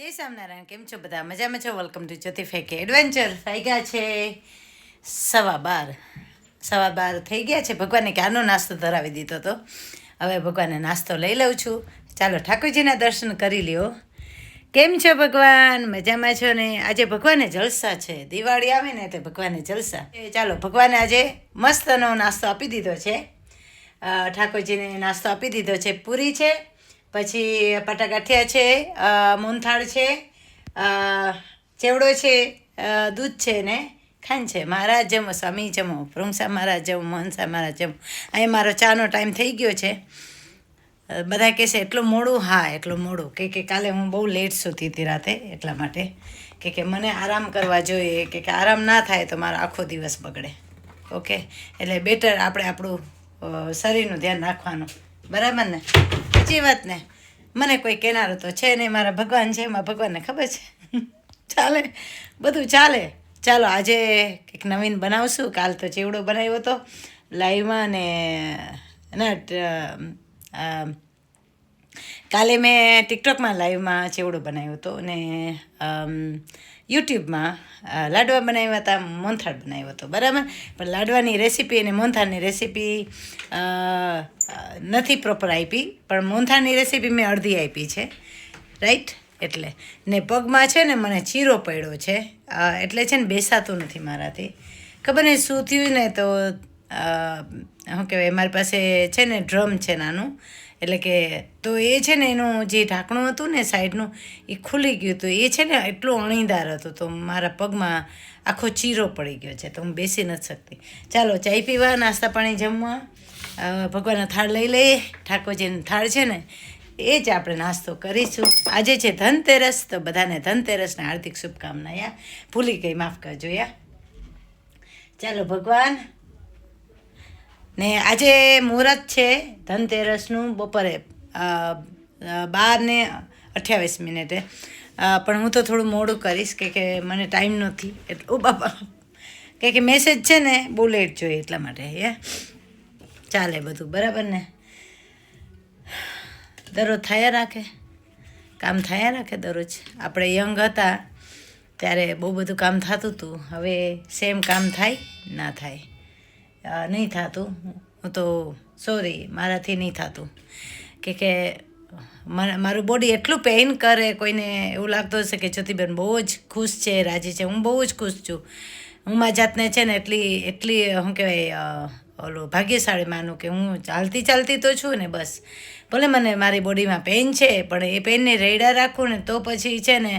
જય સ્વામિનારાયણ, કેમ છો બધા? મજામાં છો? વેલકમ ટુ જ્યોતિ ફેકે એડવેન્ચર ગયા છે સવા બાર. સવા બાર થઈ ગયા છે. ભગવાને ક્યારનો નાસ્તો ધરાવી દીધો હતો હવે ભગવાનને નાસ્તો લઈ લઉં છું. ચાલો ઠાકોરજીના દર્શન કરી લ્યો. કેમ છો ભગવાન? મજામાં છો ને? આજે ભગવાને જલસા છે. દિવાળી આવે ને એટલે ભગવાને જલસા. ચાલો, ભગવાને આજે મસ્તનો નાસ્તો આપી દીધો છે. ઠાકોરજીને નાસ્તો આપી દીધો છે. પૂરી છે. પછી પટાગાંઠિયા છે મોનથાળ છે ચેવડો છે દૂધ છે ને ખાંડ છે. મહારાજ જમો સ્વામી જમો પ્રભુસા મહારાજ જમો, મોહનસા મહારાજ જમો. અહીં મારો ચાનો ટાઈમ થઈ ગયો છે. બધા કહેશે એટલું મોડું? હા, એટલું મોડું. કે કે કાલે હું બહુ લેટ સુતી હતી રાતે એટલા માટે. કે કે મને આરામ કરવા જોઈએ. કે કે આરામ ના થાય તો મારો આખો દિવસ બગડે. ઓકે? એટલે બેટર આપણે આપણું શરીરનું ધ્યાન રાખવાનું. બરાબર ને? સાચી વાત ને. મને કોઈ કહેનારો તો છે નહીં, મારા ભગવાન છે, એમાં ભગવાનને ખબર છે. ચાલે, બધું ચાલે. ચાલો, આજે કંઈક નવીન બનાવશું. કાલ તો ચેવડો બનાવ્યો હતો. લાઈવમાં ને ના કાલે મેં ટિકટોકમાં લાઈવમાં ચેવડો બનાવ્યો હતો. અને યુટ્યુબમાં લાડવા બનાવ્યા હતા મોનથાળ બનાવ્યો હતો, બરાબર? પણ લાડવાની રેસીપી અને મોનથાળની રેસીપી નથી પ્રોપર આપી, પણ મોનથાળની રેસીપી મેં અડધી આપી છે રાઈટ એટલે ને પગમાં છે ને મને ચીરો પડ્યો છે એટલે છે ને બેસાતું નથી મારાથી. ખબર નહીં શું થયું ને તો શું કહેવાય, મારી પાસે છે ને ડ્રમ છે નાનું એટલે કે તો એ છે ને એનું જે ઢાંકણું હતું ને સાઈડનું, એ ખુલી ગયું હતું. એ છે ને એટલું અણીદાર હતું તો મારા પગમાં આખો ચીરો પડી ગયો છે, તો હું બેસી નથી શકતી. ચાલો, ચાય પીવા, નાસ્તા પાણી જમવા ભગવાનના થાળ લઈ લઈએ. ઠાકોરજીનો થાળ છે ને, એ જ આપણે નાસ્તો કરીશું. આજે છે ધનતેરસ, તો બધાને ધનતેરસને હાર્દિક શુભકામના યા ભૂલી ગઈ, માફ કરજો, યા. ચાલો, ભગવાન. ને આજે મુહૂર્ત છે ધનતેરસનું બપોરે બાર ને અઠ્યાવીસ મિનિટે. પણ હું તો થોડું મોડું કરીશ કે કે મને ટાઈમ નથી. એટલું બાપા, કે કે મેસેજ છે ને બહુ લેટ જોઈએ એટલા માટે, હે? ચાલે બધું, બરાબર ને? દરરોજ થયા રાખે? કામ થયા રાખે દરરોજ? આપણે યંગ હતા, ત્યારે બહુ બધું કામ થતું હતું. હવે સેમ કામ થાય, ના થાય. નહીં થતું. હું તો સોરી, મારાથી નહીં થતું. કે કે મારું બોડી એટલું પેઇન કરે કોઈને એવું લાગતું હશે કે જ્યોતિબેન બહુ જ ખુશ છે, રાજી છે. હું બહુ જ ખુશ છું. હું મારી જાતને છે ને એટલી એટલી, શું કહેવાય ઓલું ભાગ્યશાળી માનું કે હું ચાલતી ચાલતી તો છું ને બસ. ભલે મને મારી બોડીમાં પેઇન છે, પણ એ પેઇનને રેડા રાખું ને તો પછી છે ને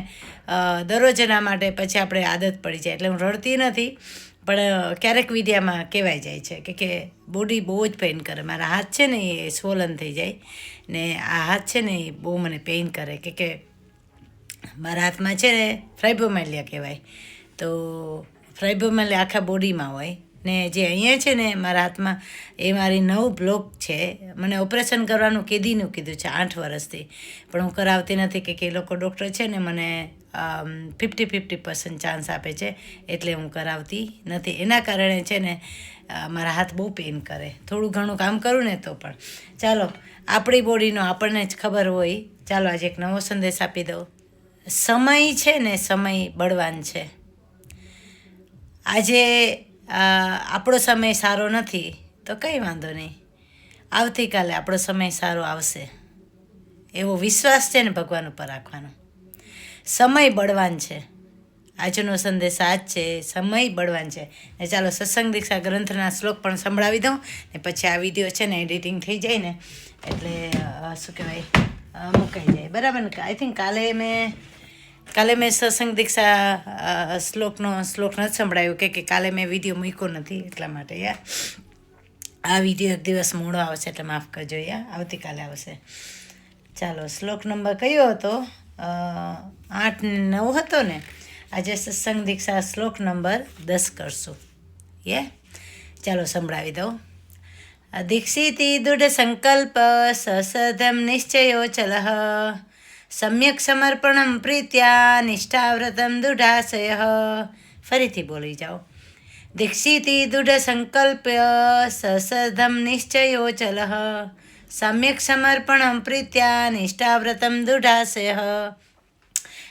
દરરોજ દરરોજના માટે પછી આપણે આદત પડી જાય. એટલે હું રડતી નથી. પણ ક્યારેક વિદ્યામાં કહેવાય જાય છે કે કે બોડી બહુ જ પેઇન કરે. મારા હાથ છે ને એ સ્વોલન થઈ જાય ને આ હાથ છે ને એ બહુ મને પેઇન કરે કે કે મારા હાથમાં છે ને ફ્રાઇબોમેલિયા કહેવાય. તો ફ્રાઇબોમેલિયા આખા બોડીમાં હોય ને જે અહીંયા છે ને મારા હાથમાં, એ મારી નવ બ્લોક છે. મને ઓપરેશન કરવાનું કીધીનું કીધું છે આઠ વર્ષથી. પણ હું કરાવતી નથી કે કે લોકો ડૉક્ટર છે ને મને ફિફ્ટી ફિફ્ટી પર્સન્ટ ચાન્સ આપે છે. એટલે હું કરાવતી નથી. એના કારણે છે ને મારા હાથ બહુ પેઇન કરે. થોડું ઘણું કામ કરું ને તો પણ. ચાલો, આપણી બોડીનો આપણને જ ખબર હોય. ચાલો, આજે એક નવો સંદેશ આપી દઉં. સમય છે ને સમય બળવાન છે. આજે આપણો સમય સારો નથી, તો કંઈ વાંધો નહીં. આવતીકાલે આપણો સમય સારો આવશે. એવો વિશ્વાસ છે ને ભગવાન ઉપર રાખવાનો. સમય બળવાન છે. આજનો સંદેશ આ જ છે, સમય બળવાન છે. ને ચાલો સત્સંગ દીક્ષા ગ્રંથના શ્લોક પણ સંભળાવી દઉં. ને પછી આ વીડિયો છે ને એડિટિંગ થઈ જાય ને, એટલે શું કહેવાય મુકાઈ જાય. બરાબર ને? આઈ થિંક કાલે મેં કાલે મેં સત્સંગ દીક્ષા શ્લોકનો શ્લોક નથી સંભળાયો કે કે કાલે મેં વીડિયો મૂક્યો નથી એટલા માટે, યા. આ વીડિયો એક દિવસ મોડો આવશે એટલે માફ કરજો, યા. આવતીકાલે આવશે. ચાલો, શ્લોક નંબર કયો હતો? આઠ ને નવ હતો ને? આજે સત્સંગ દીક્ષા શ્લોક નંબર દસ કરશું, યે. ચાલો, સંભળાવી દઉં. દીક્ષિતિ દૃઢ સંકલ્પ, સસધમ નિશ્ચયો ચલ. સમ્યક સમર્પણમ પ્રીત્યા નિષ્ઠાવ્રતમ દુઢાશય. ફરીથી બોલી જાઓ. દીક્ષિતિ દૃઢ સંકલ્પ્ય સસધમ નિશ્ચયો ચલ સમ્યક સમર્પણમ પ્રીત્યા નિષ્ઠાવ્રતમ દુઢાશય.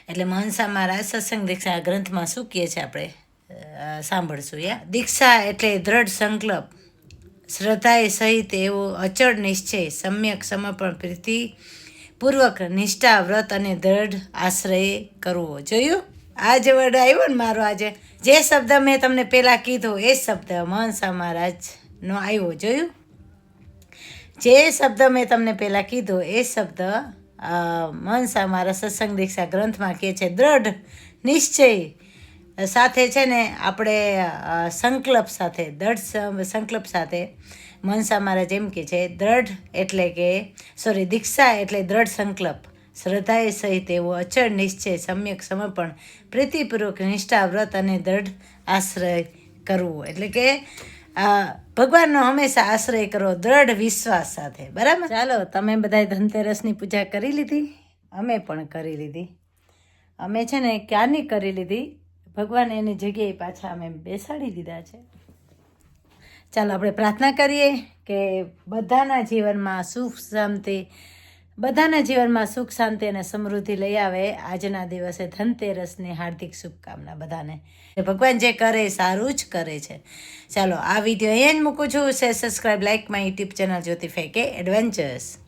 એટલે મહંસા મહારાજ સત્સંગ દીક્ષા ગ્રંથમાં શું કહે છે આપણે? સાંભળશું, યા? દીક્ષા એટલે દ્રઢ સંકલ્પ. શ્રદ્ધાએ સહિત એવો અચળ નિશ્ચય, સમ્યક સમર્પણ પ્રીતિ પૂર્વક નિષ્ઠા, વ્રત અને દ્રઢ આશ્રય કરવો. જોયું? આ જે વર્ડ આવ્યો ને મારો આજે. જે શબ્દ મેં તમને પહેલાં કીધો, એ શબ્દ મહંસા મહારાજનો આવ્યો જોયું? જે શબ્દ મેં તમને પહેલાં કીધો, એ શબ્દ મહંસા મારા સત્સંગ દીક્ષા ગ્રંથમાં કહે છે, દ્રઢ, નિશ્ચય. સાથે છે ને, આપણે સંકલ્પ સાથે, દ્રઢ સંકલ્પ સાથે મનસા મહારાજ એમ કે છે, દ્રઢ એટલે કે સોરી દીક્ષા એટલે દ્રઢ સંકલ્પ. શ્રદ્ધાએ સહિત એવો અચળ નિશ્ચય, સમ્યક સમર્પણ, પ્રીતિપૂર્વક નિષ્ઠા, વ્રત અને દ્રઢ આશ્રય કરવો. એટલે કે ભગવાનનો હંમેશા આશ્રય કરવો દ્રઢ વિશ્વાસ સાથે. બરાબર? ચાલો, તમે બધાએ ધનતેરસની પૂજા કરી લીધી? અમે પણ કરી લીધી. અમે છે ને ક્યારની કરી લીધી? ભગવાન એની જગ્યાએ પાછા અમે બેસાડી દીધા છે. ચાલો આપણે પ્રાર્થના કરીએ કે બધાના જીવનમાં સુખ શાંતિ, બધાના જીવનમાં સુખ શાંતિ અને સમૃદ્ધિ લઈ આવે. આજના દિવસે ધનતેરસની હાર્દિક શુભકામના બધાને. ભગવાન જે કરે સારું જ કરે છે. ચાલો, આ વીડિયો અહીંયા જ મૂકું છું. સે subscribe like my YouTube channel Jyoti ફેકે adventures.